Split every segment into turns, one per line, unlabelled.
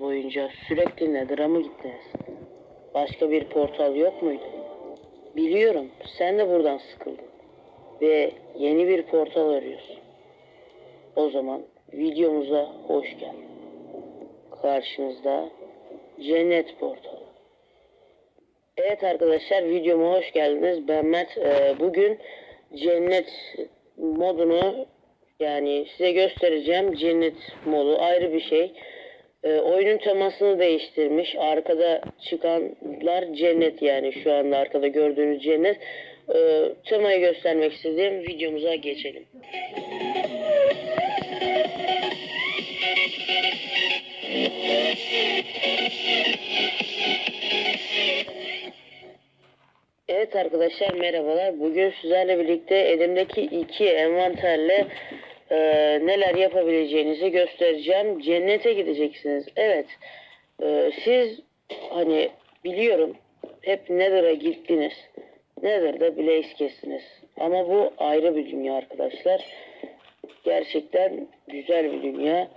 boyunca? Sürekli Nether'a mı gittiniz? Başka bir portal yok muydu? Biliyorum sen de buradan sıkıldın. Ve yeni bir portal arıyorsun. O zaman videomuza hoş geldin. Karşınızda Cennet Portalı. Evet arkadaşlar videoma hoş geldiniz. Ben Mert. Ee, bugün Cennet modunu yani size göstereceğim. Cennet modu ayrı bir şey. Ee, oyunun temasını değiştirmiş. Arkada çıkanlar cennet yani şu anda arkada gördüğünüz cennet. Ee, temayı göstermek istediğim videomuza geçelim. Evet arkadaşlar merhabalar. Bugün sizlerle birlikte elimdeki iki envanterle e, neler yapabileceğinizi göstereceğim. Cennete gideceksiniz. Evet. E, siz hani biliyorum hep Nether'a gittiniz. Nether'da Blaze kestiniz. Ama bu ayrı bir dünya arkadaşlar. Gerçekten güzel bir dünya.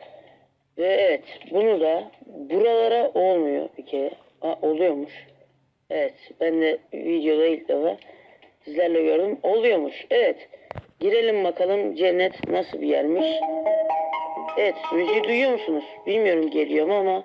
Ve evet bunu da buralara olmuyor bir kere. Aa, oluyormuş. Evet ben de videoda ilk defa sizlerle gördüm. Oluyormuş. Evet. Girelim bakalım cennet nasıl bir yermiş. Evet müziği duyuyor musunuz? Bilmiyorum geliyor mu ama